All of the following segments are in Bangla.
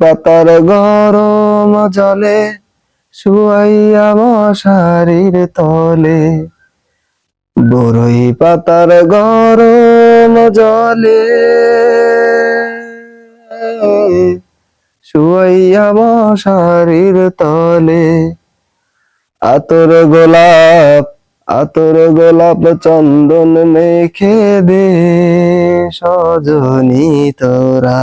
পাতার গরম জলে শুয়াইয়া মশারির তলে। বরই পাতার গরম জলে শুয়াইয়া মশারির তলে। আতর গোলাপ আতর গোলাপ চন্দন মেখে দে সজনী তোরা।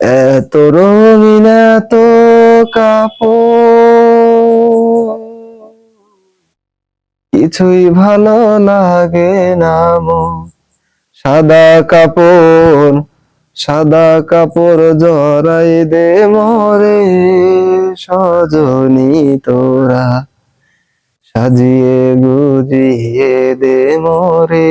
এত রঙিন, এত কাপড়। কিছুই ভালো লাগে না সাদা কাপড় সাদা কাপড় জড়াই দে মরে, সজনী তোরা। সাজিয়ে গুজিয়ে দে মোরে।